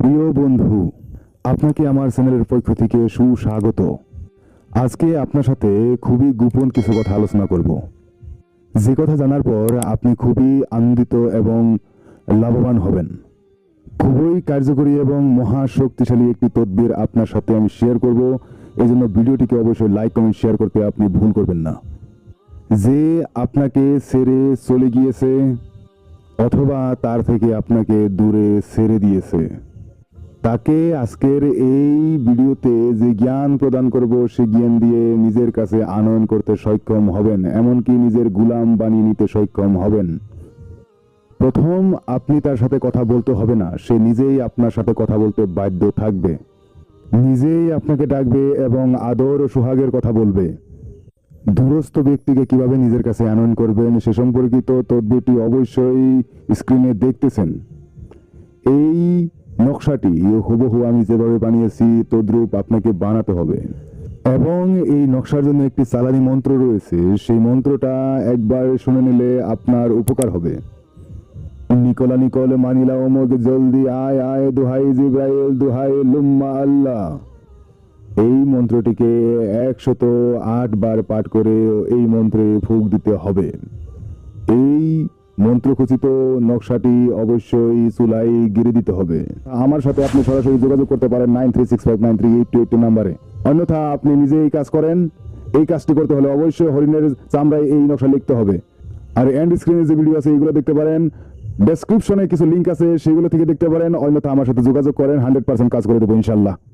প্রিয় বন্ধু, আপনাকে আমার চ্যানেলের পক্ষ থেকে সুস্বাগত। আজকে আপনার সাথে খুবই গোপন কিছু কথা আলোচনা করব। যে কথা জানার পর আপনি খুবই আনন্দিত এবং লাভবান হবেন। খুবই কার্যকরী এবং মহা শক্তিশালী একটি তদবির আপনার সাথে আমি শেয়ার করব। এই জন্য ভিডিওটিকে অবশ্যই লাইক কমেন্ট শেয়ার করতে আপনি ভুল করবেন না। যে আপনাকে সেরে চলে গিয়েছে অথবা তার থেকে আপনাকে দূরে সেরে দিয়েছে তাকে আজকের এই ভিডিওতে যে জ্ঞান প্রদান করব, সে জ্ঞান দিয়ে নিজের কাছে আনয়ন করতে সক্ষম হবেন, এমনকি নিজের গুলাম বানিয়ে নিতে সক্ষম হবেন। প্রথম, আপনি তার সাথে কথা বলতে হবে না, সে নিজেই আপনার সাথে কথা বলতে বাধ্য থাকবে। নিজেই আপনাকে ডাকবে এবং আদর ও সোহাগের কথা বলবে। দূরস্থ ব্যক্তিকে কীভাবে নিজের কাছে আনয়ন করবেন, সে সম্পর্কিত তদবিরটি অবশ্যই স্ক্রিনে দেখতেছেন। এই নকশাটি হুবহু আমি যেভাবে বানিয়েছি, তদ্রূপ আপনাকে বানাতে হবে। এবং এই নকশার জন্য একটি চালানি মন্ত্র রয়েছে। সেই মন্ত্রটা একবার শুনে নিলে আপনার উপকার হবে। নিকলা নিকল মানিলা ওমগ জলদি আয় আয় দুহাই জিব্রাইল, দুহাই লুম্মা আল্লাহ। এই মন্ত্রটিকে একশত আট বার পাঠ করে এই মন্ত্রে ফুক দিতে হবে। এই মন্ত্রখচিত নকশাটি অবশ্যই চুলাই গিরে দিতে হবে। আমার সাথে আপনি সরাসরি যোগাযোগ করতে পারেন nine three six five nine three eight two eight নাম্বারে। অন্যথা আপনি নিজে এই কাজ করেন। এই কাজটি করতে হলে অবশ্যই হরিণের চামড়ায় এই নকশা লিখতে হবে। আর এন্ড স্ক্রিনে যে ভিডিও আছে এইগুলো দেখতে পারেন। ডেসক্রিপশনে কিছু লিঙ্ক আছে, সেগুলো থেকে দেখতে পারেন। অন্যথা আমার সাথে যোগাযোগ করেন হান্ড্রেড পার্সেন্ট কাজ করে দেবো, ইনশাল্লাহ।